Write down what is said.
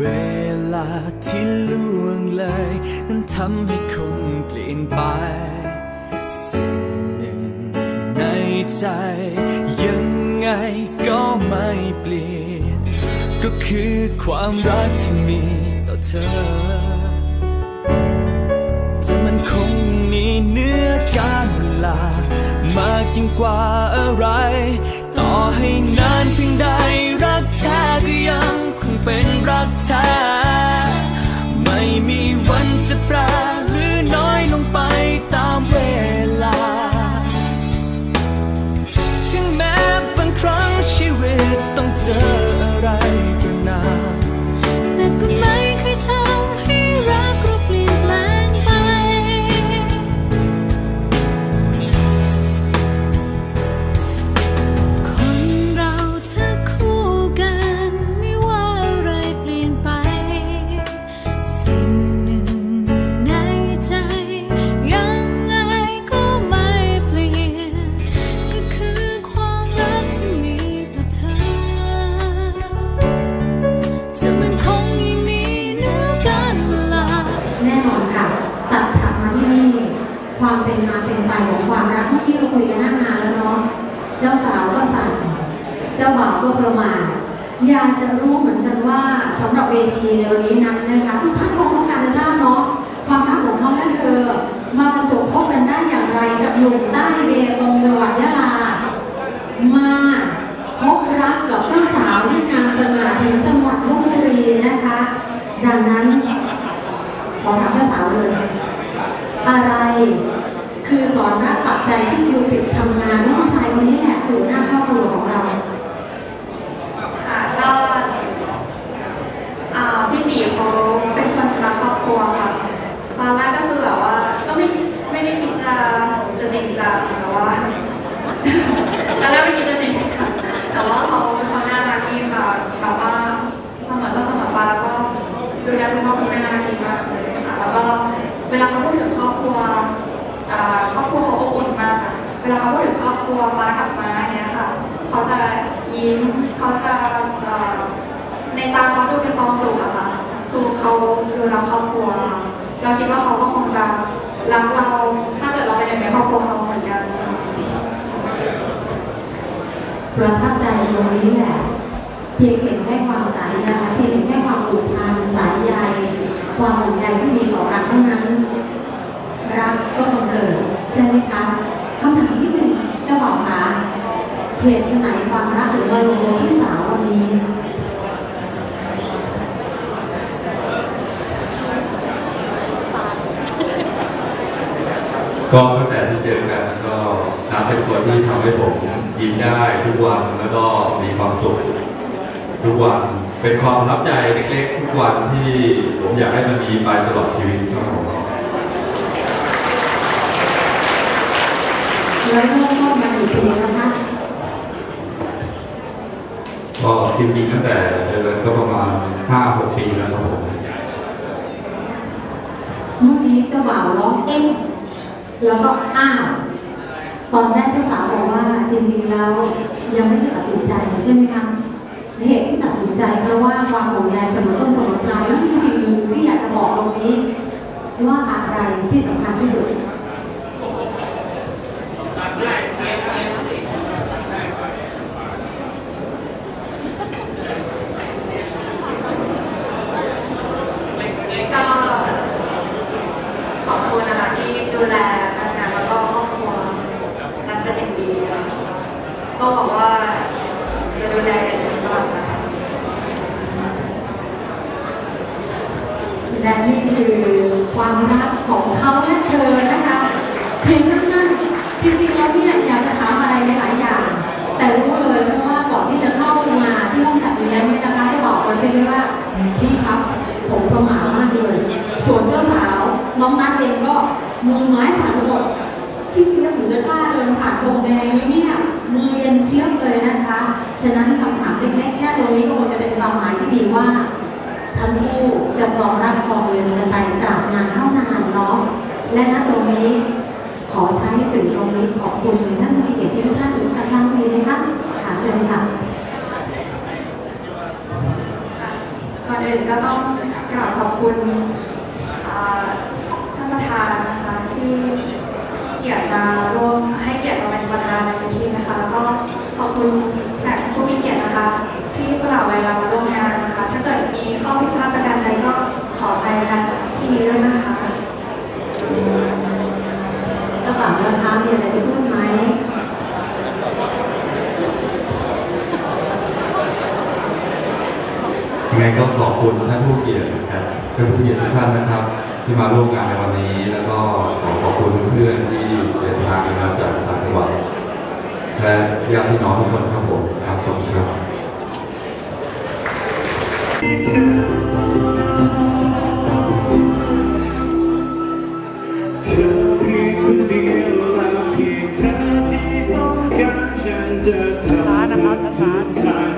เวลาที่ล่วงเลยนั้นทำให้คนเปลี่ยนไปสิ่งหนึ่งในใจ ยังไงก็ไม่เปลี่ยน ก็คือความรักที่มีต่อเธอจะมันคงมีเนื้อการเวลามากยิ่งกว่าอะไร ต่อให้นานเพียงใด ความเป็นมาเป็นไปของความรักที่ที่เราคุยกันหน้างานแล้วเนาะเจ้าสาวก็สั่นเจ้าบ่าวก็ประมาทอยากจะรู้เหมือนกันว่าสำหรับเวทีในวันนี้นั้นนะคะทุกท่านคงต้องการจะทราบเนาะความรักของเขาและเธอมาประจบพบกันได้อย่างไรจากหนุ่มใต้เบตงจังหวัดยะลา มาพบรักกับเจ้าสาวที่งามสง่าถึงจังหวัดลบบุรีนะคะ ดังนั้น ขอถามเจ้าสาวเลย อะไร คือสอนรักปักใจที่คิวปิดทำงานน้องชายคนนี้แหละคือหน้าครอบครัวของเรา ค่ะก็อ่าพี่ปีเขาเป็นคนรักครอบครัวค่ะตอนแรกก็คือแบบว่า ก็ไม่ไม่ได้คิดจะจะจริงจังแต่ว่า ตอนแรกไม่คิดจะจริงจังแต่ว่าเขาเป็นคนน่ารักดีค่ะแบบว่าเสมอต้นเสมอปลายแล้วก็ดูแลคุณพ่อคุณแม่น่ารักดี มากเลยค่ะแล้วก็เวลาเขาพูดถึงครอบครัวครอบครัวเขาอบอุ่นมากค่ะเวลาเขาพูดถึงครอบครัวป้ากับมาเนี่ยค่ะเขาจะยิ้มเขาจะในตาเขาดูมีความสุขอะค่ะคือเขาดูรักครอบครัว เราคิดว่าเขาก็คงจะรักเราถ้าเกิดเราเป็นหนึ่งในครอบครัวเขาเหมือนกันประทับใจตรงนี้แหละเพียงเห็นแค่ความสายใยเความห่วงใยที่มีต่อกันเท่านั้น รักก็บังเกิดใช่ไหมคะคำถามที่หนึ่งเจ้าบ่าวคะเหตุไฉนความรักถึงมาลงตัวที่สาววันนี้ก็ตั้งแต่ที่เจอกันก็นับเป็นคนที่ทำให้ผมยิ้มได้ทุกวันแล้วก็มีความสุขทุกวัน เป็นความรับใจเล็กๆทุกวันที่ผมอยากให้มันมีไปตลอดชีวิตครับผมแล้วเริ่มากี่ปีแล้วคะก็จริงๆตั้งแต่เจอกันก็ประมาณ5-6ปีแล้วครับผมเมื่อกี้เจ้าบ่าวร้องเอ๊ะแล้วก็อ้าวตอนแรกเจ้าสาวบอกว่าจริง ๆ แล้วยังไม่ได้ตัดสินใจใช่ไหมคะ เหตุที่ตัดสินใจเพราะว่าความห่วงใยเสมอต้นเสมอปลายแล้วมีสิ่งหนึ่งที่อยากจะบอกตรงนี้ ว่าอะไรที่สำคัญที่สุด ก็ขอบคุณนะคะที่ดูแลพนักงานแล้วก็ครอบครัวกันเป็นอย่างดีค่ะก็บอกว่าจะดูแลกันตลอดไป และ นี่คือความรักของเขาและเธอนะคะเพียงนั้นๆจริงๆแล้วเนี่ยอยากจะถามอะไรหลายๆอย่าง แต่รู้เลยว่าก่อนที่จะเข้ามาที่ห้องจัดเลี้ยงเนี่ยนะคะจะบอกกันใช่ไหมว่าพี่ครับผมประหม่ามากเลย ส่วนเจ้าสาวน้องนัทเองก็มือไม้สั่นหมดพี่เจี๊ยบหนูจะกล้าเดินผ่านโรงแดงไหมเนี่ยมือเย็นเชียบเลยนะคะ ฉะนั้นคำถามเล็กๆแค่ตรงนี้ก็คงจะเป็นความหมายที่ดีว่า ทั้งคู่จะครองรักครองเรือนกันไปตราบนานเท่านานเนาะและณตรงนี้ขอใช้สื่อตรงนี้ขอบคุณท่านผู้เกียรติทุกท่านทุกท่านทั้งทีนะคะค่ะเชิญค่ะก่อนอื่นก็ต้องกราบขอบคุณท่านประธานนะคะที่เกียรติมาังไงก็ขอบคุณท่านผู้เกียรตินครับท่านผู้เกียรติทุกท่านนะครับ ที่มาร่วมงานในวันนี้ แล้วก็ขอขอบคุณเพื่อนที่เดินทางมาจากต่างจังหวัดและญาติพี่น้องทุกคนครับผมครับขอบคุณครับ ช้านะครับช้า